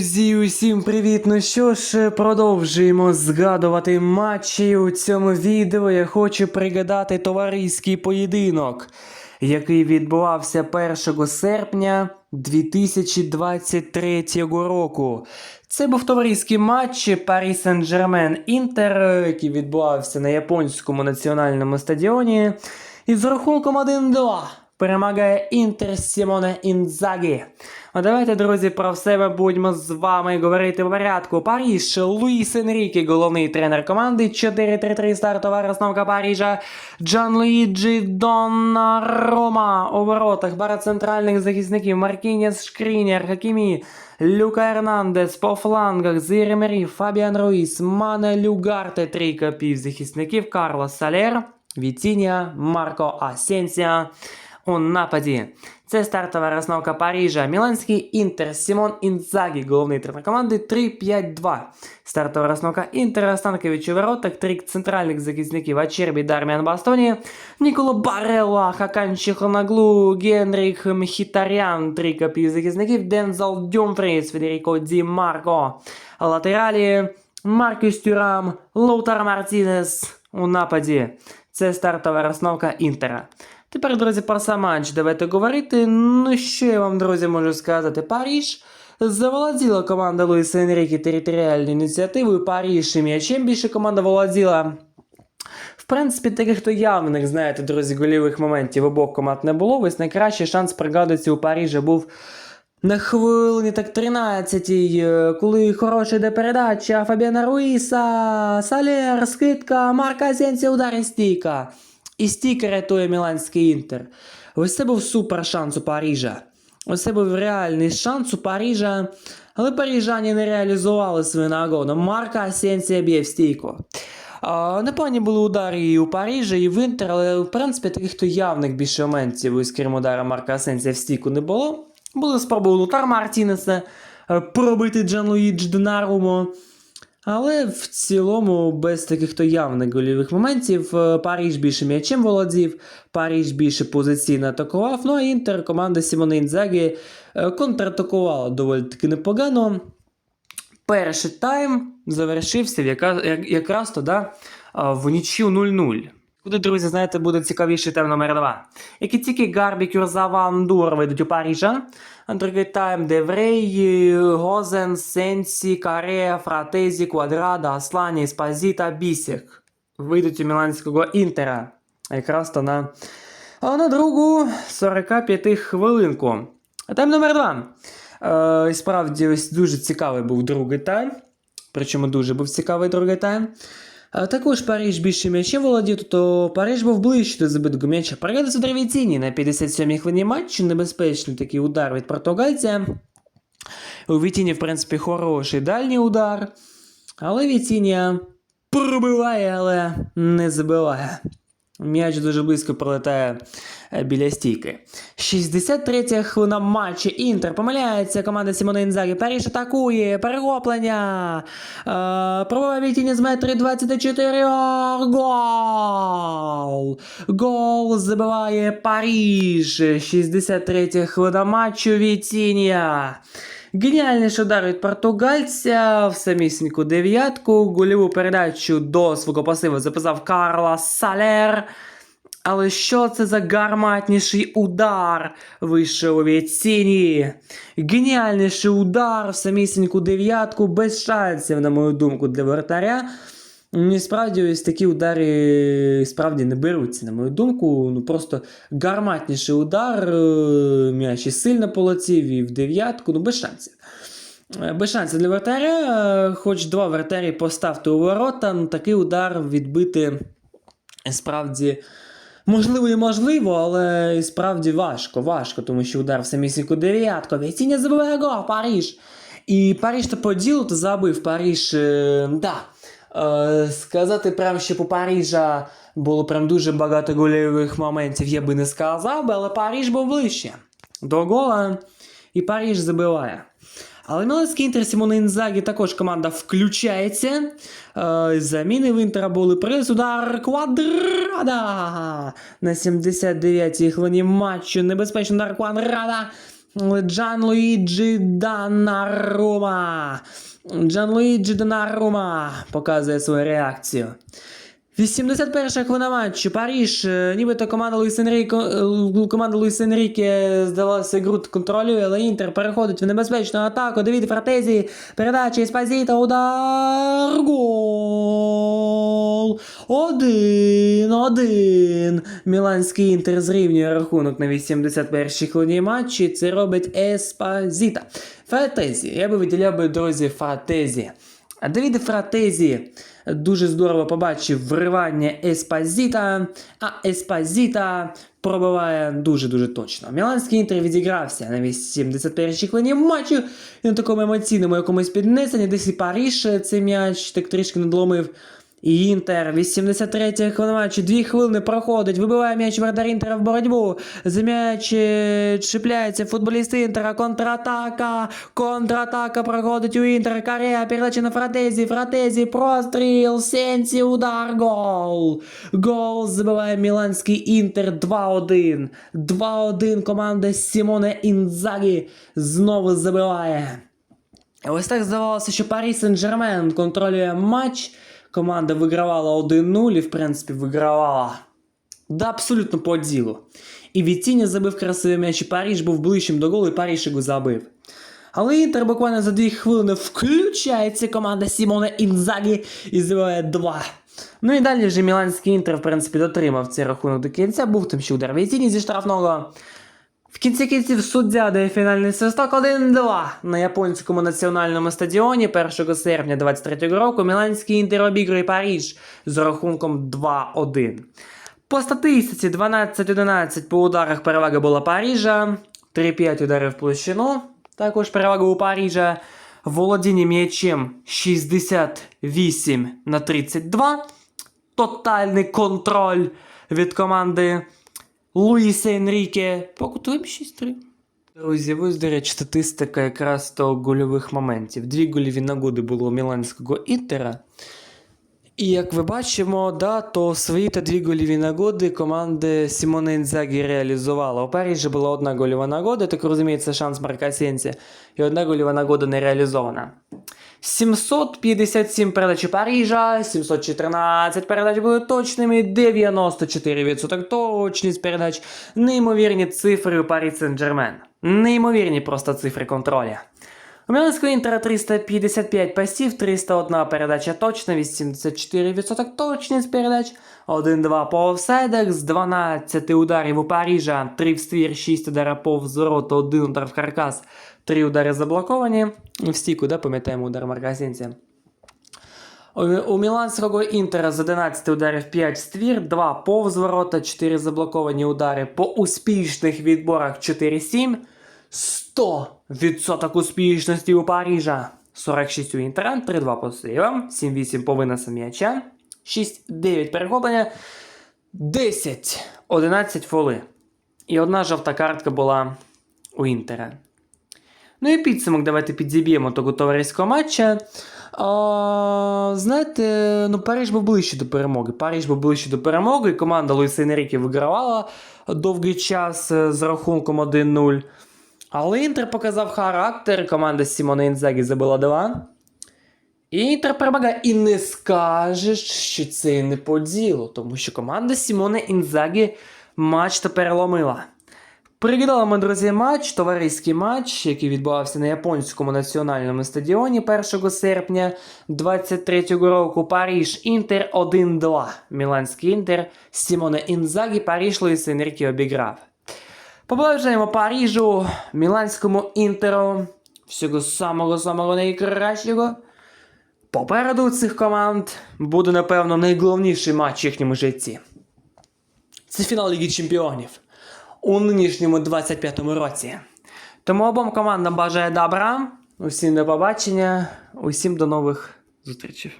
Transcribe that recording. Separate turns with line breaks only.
Друзі, усім привіт! Ну що ж, продовжуємо згадувати матчі. У цьому відео я хочу пригадати товариський поєдинок, який відбувався 1 серпня 2023 року. Це був товариський матч Парі Сен-Жермен Інтер, який відбувався на японському національному стадіоні. І з рахунком 1-2 перемагає Інтер Сімоне Інзагі. А давайте, друзі, про все ми будемо з вами говорити по порядку. Паріж, Луїс Енріке, головний тренер команди. 4-3-3 стартова розновка Парижа. Джан Луїджі Доннарума у воротах. Пара центральних захисників. Маркінєс Шкрінєр, Хакімі. Люка Ернандес по флангах, Зірі Мері, Фабіан Руїс, Мане Люгарте, трійка півзахисників, Карлос Салер, Вітінія, Марко Асенсія у нападі. Це стартова розновка Парижа. Міланський Інтер, Сімон Інзагі, головний тренер команди 3-5-2. Стартова розновка Інтера, Станкович у воротах, три центральних захисників Ачербі, Дарміан Бастоні, Ніколо Барелла, Хакан Чехонаглу, Генріх Мхітарян, трійка півзахисників, Дензел Дюмфріс, Федеріко Ді Марко. Латералі Маркус Тюрам, Лоутар Мартінес у нападі. Це стартова розновка Інтера. Тепер, друзі, про сам давайте говорити. Ну, що я вам, друзі, можу сказати? Паріж заволоділа команда Луїса Енріки територіальною ініціативою. Паріж і м'ячем більше команда володіла. В принципі, таких то явних, знаєте, друзі, голівих моментів обох команд не було. Ось найкращий шанс пригадується у Парижа був на хвилині так 13-й, е, коли хороша йде передача Фабіана Руїса, Салер, скидка, Марка Сенсі, удар і стійка. І стійка рятує Міланський інтер. Ось це був супер шанс у Парижа. Ось це був реальний шанс у Парижа. Але парижані не реалізували свою нагоду. Марка Асенсія б'є в стійку. Непогані були удари і у Парижа, і в Інтер, але в принципі таких то явних більше моментів, крім удара Марка Асенсія в стійку не було. Були спроби Лутар Мартінеса е, пробити Джанлуїдж Донаруму. Але в цілому, без таких то явних гольових моментів, Паріж більше м'ячем володів, Паріж більше позиційно атакував. Ну а Інтер, команда Сімони Інзагі е, контратакувала доволі таки непогано. Перший тайм завершився якраз тоді в нічю 0-0. Куди, друзі, знаєте, буде цікавіший тайм номер 2. Як і тільки Гарбі, Кюрза, Ван Дур вийдуть у Парижа, другий тайм Деврей, Гозен, Сенсі, Каре, Фратезі, Квадрада, Аслані, Спазіта, Бісік вийдуть у Міланського Інтера. Якраз то на, а на другу 45 хвилинку. Тайм номер 2. Е, справді ось дуже цікавий був другий тайм. Причому дуже був цікавий другий тайм. Також Париж більше м'ячем володів, то Париж був ближче до забитку м'яча. Переглядався Дравіціні на 57-й хвилині матчу. Небезпечний такий удар від португальця. У Вітіні, в принципі, хороший дальній удар. Але Вітіння пробиває, але не забиває. М'яч дуже близько пролетає е, біля стійки. 63 хвилина матчу. Інтер помиляється. Команда Сімона Інзагі. Париж атакує. Перехоплення. Е, Пробиває Вітіння з метри 24. Гол! Гол забиває Париж. 63 хвилина матчу. Вітіння. Геніальний удар від португальця в самісіньку дев'ятку. Гольову передачу до свого пасиву записав Карла Салер. Але що це за гарматніший удар вийшов у Віціні? Геніальніший удар в самісіньку дев'ятку без шансів, на мою думку, для вратаря. Ну, справді ось такі удари справді не беруться, на мою думку. Ну просто гарматніший удар, е, м'яч і сильно полетів і в дев'ятку, ну без шансів. Е, Без шансів для вратаря, е, хоч два вратарі поставте у ворота, ну такий удар відбити справді. Можливо і можливо, але справді важко, важко, тому що удар в самісіньку дев'ятку. Вітіння забиває гол, Париж. І Париж то по ділу то забив Париж. Е, да. Е, сказати прям, що по Парижа було прям дуже багато гольових моментів, я би не сказав, але Париж був ближче до гола, і Париж забиває. Але Міланський Інтер Сімона Інзагі також команда включається. Е, заміни в Інтера були приз удар квадрада на 79-й хвилині матчу. Небезпечний удар квадрада. Джан Луїджі Данарума. Джан Луїджі Данарума показує свою реакцію. 81 хвилина матчу. Паріж, нібито команда Луїс Енріке, команда Луїс Енріке здавалося, гру контролює, але Інтер переходить в небезпечну атаку. Давід Фратезі, передача Еспазіта, удар, гол! Один, один. Міланський Інтер зрівнює рахунок на 81-й хвилині матчі. Це робить Еспазіта. Фратезі, я би виділяв би, друзі, Фратезі. Давід Фратезі дуже здорово побачив вривання Еспазіта, а Еспазіта пробиває дуже-дуже точно. Міланський інтер відігрався на 81-й хвилині матчу і на такому емоційному якомусь піднесенні, десь і Паріж цей м'яч так трішки надломив. Інтер, 83 хвилина матчу, 2 хвилини проходить, вибиває м'яч Вардар Інтера в боротьбу. За м'яч е, чіпляється футболіст Інтера, контратака, контратака проходить у Інтера, Карея, передача на Фратезі, Фратезі, простріл, Сенсі, удар, гол. Гол забиває Міланський Інтер 2-1. 2-1 команда Сімоне Інзагі знову забиває. Ось так здавалося, що Парі Сен-Жермен контролює матч. Команда вигравала 1-0 і, в принципі, вигравала. Да, абсолютно по ділу. І Віціні забив красивий м'яч, і Паріж був ближчим до голу, і Паріж його забив. Але Інтер буквально за 2 хвилини включається команда Сімона Інзагі і забиває 2. Ну і далі вже Міланський Інтер, в принципі, дотримав цей рахунок до кінця. Був там ще удар Віціні зі штрафного. В кінці кінців суддя дає фінальний свисток 1-2 на японському національному стадіоні 1 серпня 23 року Міланський інтер обігрує Паріж з рахунком 2-1. По статистиці 12-11 по ударах перевага була Парижа, 3-5 ударів площину, також перевага у Парижа. Володіння м'ячем 68 на 32. Тотальний контроль від команди Луїса Енріке. Покутуємо 6-3. Друзі, ось, до статистика якраз того гольових моментів. Дві гольові нагоди було у Міланського Інтера. І як ви бачимо, да, то свої та дві гольові нагоди команди Сімоне Інзагі реалізувала. У Парижі була одна гольова нагода, так розуміється, шанс Марка Сенсі, і одна гольова нагода не реалізована. 757 передач Парижа, 714 передач були точними, 94% точність передач, неймовірні цифри у Парі Сен-Джермен. Неймовірні просто цифри контроля. У Міланського Інтера 355 пасів, 301 передача точна, 84% точність передач, 1-2 по офсайдах, з 12 ударів у Парижа, 3 в ствір, 6 ударів повз ворота, 1 удар в каркас, 3 удари заблоковані. В стійку, да, пам'ятаємо удар Марка Сенсі. У, Міланського Інтера з 11 ударів 5 в ствір, 2 повз ворота, 4 заблоковані удари по успішних відборах 4-7. 100% успішності у Парижа. 46 у Інтера, 3-2 по сейвам, 7-8 по виносам м'яча, 6-9 перехоплення, 10-11 фоли. І одна жовта картка була у Інтера. Ну і підсумок давайте підзіб'ємо того товариського матча. А, знаєте, ну Париж був ближче до перемоги. Париж був ближче до перемоги. Команда Луїса Енріке вигравала довгий час е, з рахунком 1-0. Але Інтер показав характер. Команда Сімона Інзагі забила 2. І Інтер перемагає. І не скажеш, що це не по ділу, тому що команда Сімона Інзагі матч то переломила. Пригадали ми, друзі, матч, товариський матч, який відбувався на японському національному стадіоні 1 серпня 23 року. Паріж Інтер 1-2. Міланський Інтер Сімоне Інзагі, Паріж Луїс Енріке обіграв. Побажаємо Парижу, Міланському Інтеру. Всього самого-самого найкращого. Попереду у цих команд буде, напевно, найголовніший матч в їхньому житті. Це фінал Ліги Чемпіонів у нинішньому 25-му році. Тому обом командам бажаю добра. Усім до побачення, усім до нових зустрічей.